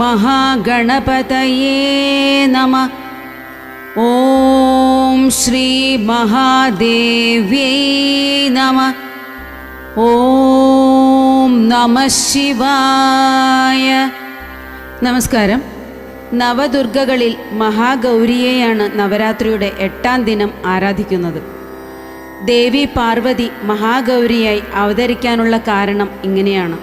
महागणपतये नमः ॐ श्रीमहादेव्यै नमः ഓം നമ ശിവായ നമസ്കാരം നവദുർഗകളിൽ മഹാഗൗരിയെയാണ് നവരാത്രിയുടെ എട്ടാം ദിനം ആരാധിക്കുന്നത് ദേവി പാർവതി മഹാഗൗരിയായി അവതരിക്കാനുള്ള കാരണം ഇങ്ങനെയാണ്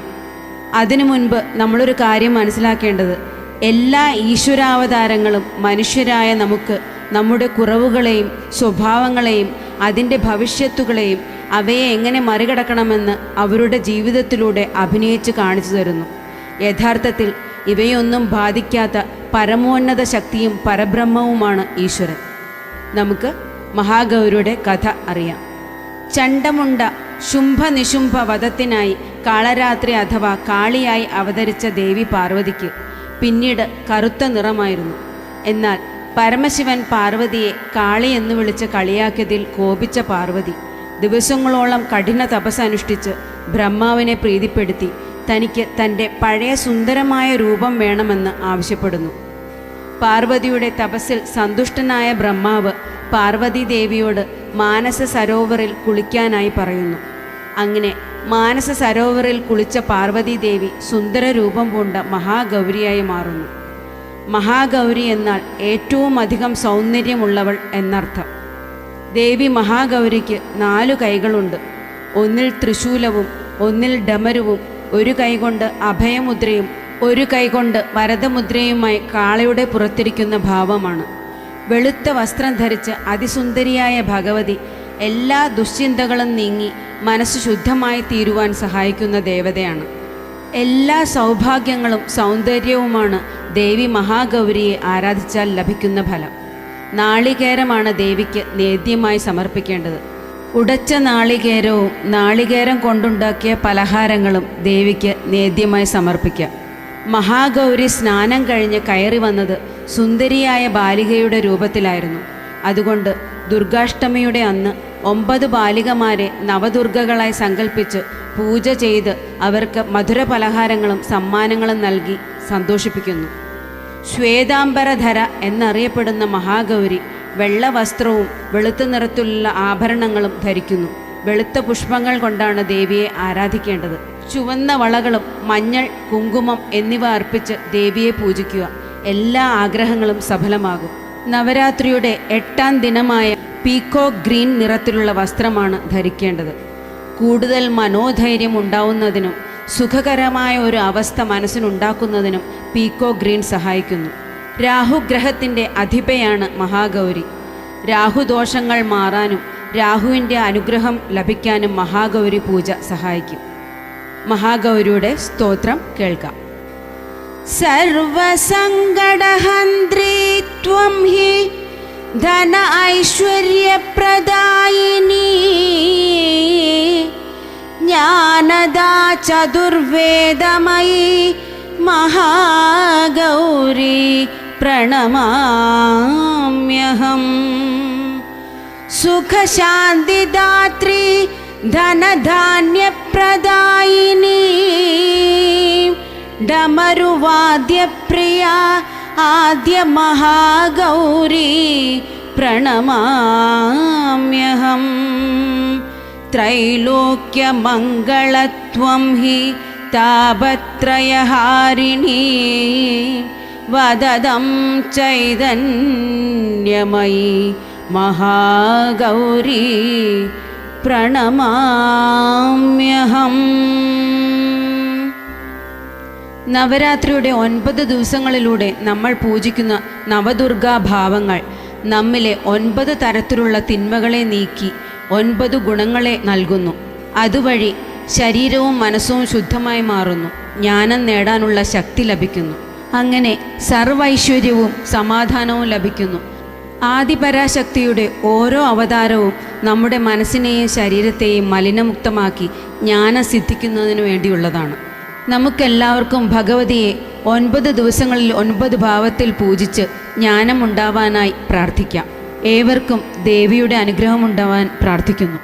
അതിനു മുൻപ് നമ്മളൊരു കാര്യം മനസ്സിലാക്കേണ്ടത്. എല്ലാ ഈശ്വരാവതാരങ്ങളും മനുഷ്യരായ നമുക്ക് നമ്മുടെ കുറവുകളെയും സ്വഭാവങ്ങളെയും അതിന്റെ ഭവിഷ്യത്തുകളെയും അവയെ എങ്ങനെ മറികടക്കണമെന്ന് അവരുടെ ജീവിതത്തിലൂടെ അഭിനയിച്ച് കാണിച്ചു തരുന്നു. യഥാർത്ഥത്തിൽ ഇവയൊന്നും ബാധിക്കാത്ത പരമോന്നത ശക്തിയും പരബ്രഹ്മവുമാണ് ഈശ്വരൻ. നമുക്ക് മഹാഗൗരിയുടെ കഥ അറിയാം. ചണ്ടമുണ്ട ശുംഭനിശുംഭ വധത്തിനായി കാളരാത്രി അഥവാ കാളിയായി അവതരിച്ച ദേവി പാർവതിക്ക് പിന്നീട് കറുത്ത നിറമായിരുന്നു. എന്നാൽ പരമശിവൻ പാർവതിയെ കാളി എന്ന് വിളിച്ച് കളിയാക്കിയതിൽ കോപിച്ച പാർവതി ദിവസങ്ങളോളം കഠിന തപസ് അനുഷ്ഠിച്ച് ബ്രഹ്മാവിനെ പ്രീതിപ്പെടുത്തി തനിക്ക് തന്റെ പഴയ സുന്ദരമായ രൂപം വേണമെന്ന് ആവശ്യപ്പെടുന്നു. പാർവതിയുടെ തപസ്സിൽ സന്തുഷ്ടനായ ബ്രഹ്മാവ് പാർവതി ദേവിയോട് മാനസ സരോവറിൽ കുളിക്കാനായി പറയുന്നു. അങ്ങനെ മാനസ സരോവറിൽ കുളിച്ച പാർവതീദേവി സുന്ദര രൂപം പൂണ്ട മഹാഗൗരിയായി മാറുന്നു. മഹാഗൗരി എന്നാൽ ഏറ്റവും അധികം സൗന്ദര്യമുള്ളവൾ എന്നർത്ഥം. ദേവി മഹാഗൗരിക്ക് നാലു കൈകളുണ്ട്. ഒന്നിൽ ത്രിശൂലവും ഒന്നിൽ ഡമരുവും ഒരു കൈകൊണ്ട് അഭയമുദ്രയും ഒരു കൈകൊണ്ട് വരദമുദ്രയുമായി കാളയുടെ പുറത്തിരിക്കുന്ന ഭാവമാണ്. വെളുത്ത വസ്ത്രം ധരിച്ച് അതിസുന്ദരിയായ ഭഗവതി എല്ലാ ദുശ്ചിന്തകളും നീങ്ങി മനസ്സ് ശുദ്ധമായി തീരുവാൻ സഹായിക്കുന്ന ദേവതയാണ്. എല്ലാ സൗഭാഗ്യങ്ങളും സൗന്ദര്യവുമാണ് ദേവി മഹാഗൗരിയെ ആരാധിച്ചാൽ ലഭിക്കുന്ന ഫലം. നാളികേരമാണ് ദേവിക്ക് നേദ്യമായി സമർപ്പിക്കേണ്ടത്. ഉടച്ച നാളികേരവും നാളികേരം കൊണ്ടുണ്ടാക്കിയ പലഹാരങ്ങളും ദേവിക്ക് നേദ്യമായി സമർപ്പിക്കാം മഹാഗൗരി സ്നാനം കഴിഞ്ഞ് കയറി വന്നത് സുന്ദരിയായ ബാലികയുടെ രൂപത്തിലായിരുന്നു. അതുകൊണ്ട് ദുർഗാഷ്ടമിയുടെ അന്ന് ഒമ്പത് ബാലികമാരെ നവദുർഗകളായി സങ്കല്പിച്ച് പൂജ ചെയ്ത് അവർക്ക് മധുര പലഹാരങ്ങളും സമ്മാനങ്ങളും നൽകി സന്തോഷിപ്പിക്കുന്നു. ശ്വേതാംബരധര എന്നറിയപ്പെടുന്ന മഹാഗൗരി വെള്ള വസ്ത്രവും വെളുത്ത നിറത്തിലുള്ള ആഭരണങ്ങളും ധരിക്കുന്നു. വെളുത്ത പുഷ്പങ്ങൾ കൊണ്ടാണ് ദേവിയെ ആരാധിക്കേണ്ടത്. ചുവന്ന വളകളും മഞ്ഞൾ കുങ്കുമം എന്നിവ അർപ്പിച്ച് ദേവിയെ പൂജിക്കുക. എല്ലാ ആഗ്രഹങ്ങളും സഫലമാകും. നവരാത്രിയുടെ എട്ടാം ദിനമായ പീക്കോ ഗ്രീൻ നിറത്തിലുള്ള വസ്ത്രമാണ് ധരിക്കേണ്ടത്. കൂടുതൽ മനോധൈര്യം ഉണ്ടാവുന്നതിനും സുഖകരമായ ഒരു അവസ്ഥ മനസ്സിനുണ്ടാക്കുന്നതിനും പീക്കോ ഗ്രീൻ സഹായിക്കുന്നു. രാഹുഗ്രഹത്തിന്റെ അധിപയാണ് മഹാഗൗരി. രാഹുദോഷങ്ങൾ മാറാനും രാഹുവിന്റെ അനുഗ്രഹം ലഭിക്കാനും മഹാഗൗരി പൂജ സഹായിക്കും. മഹാഗൗരിയുടെ സ്തോത്രം കേൾക്കാം. सर्वसङ्गडहन्त्री त्वं हि धन ऐश्वर्यप्रदायिनी। ज्ञानदा चतुर्वेदमयी महागौरी प्रणमाम्यहम्। सुखशान्तिदात्री धनधान्यप्रदायिनी। ഡമരുവാദ്യപ്രിയ ആദ്യ മഹാഗൗരി പ്രണമാമ്യഹം त्रैलोक्यमङ्गलत्वं हि तापत्रयहारिणी वददं चैतन्यमयि महागौरी പ്രണമാമ്യഹം നവരാത്രിയുടെ ഒൻപത് ദിവസങ്ങളിലൂടെ നമ്മൾ പൂജിക്കുന്ന നവദുർഗാ ഭാവങ്ങൾ നമ്മിലെ ഒൻപത് തരത്തിലുള്ള തിന്മകളെ നീക്കി ഒൻപത് ഗുണങ്ങളെ നൽകുന്നു. അതുവഴി ശരീരവും മനസ്സും ശുദ്ധമായി മാറുന്നു. ജ്ഞാനം നേടാനുള്ള ശക്തി ലഭിക്കുന്നു. അങ്ങനെ സർവൈശ്വര്യവും സമാധാനവും ലഭിക്കുന്നു. ആദിപരാശക്തിയുടെ ഓരോ അവതാരവും നമ്മുടെ മനസ്സിനെയും ശരീരത്തെയും മലിനമുക്തമാക്കി ജ്ഞാനം സിദ്ധിക്കുന്നതിനു വേണ്ടിയുള്ളതാണ്. നമുക്കെല്ലാവർക്കും ഭഗവതിയെ ഒൻപത് ദിവസങ്ങളിൽ ഒൻപത് ഭാവത്തിൽ പൂജിച്ച് ജ്ഞാനമുണ്ടാവാനായി പ്രാർത്ഥിക്കാം. ഏവർക്കും ദേവിയുടെ അനുഗ്രഹമുണ്ടാവാൻ പ്രാർത്ഥിക്കുന്നു.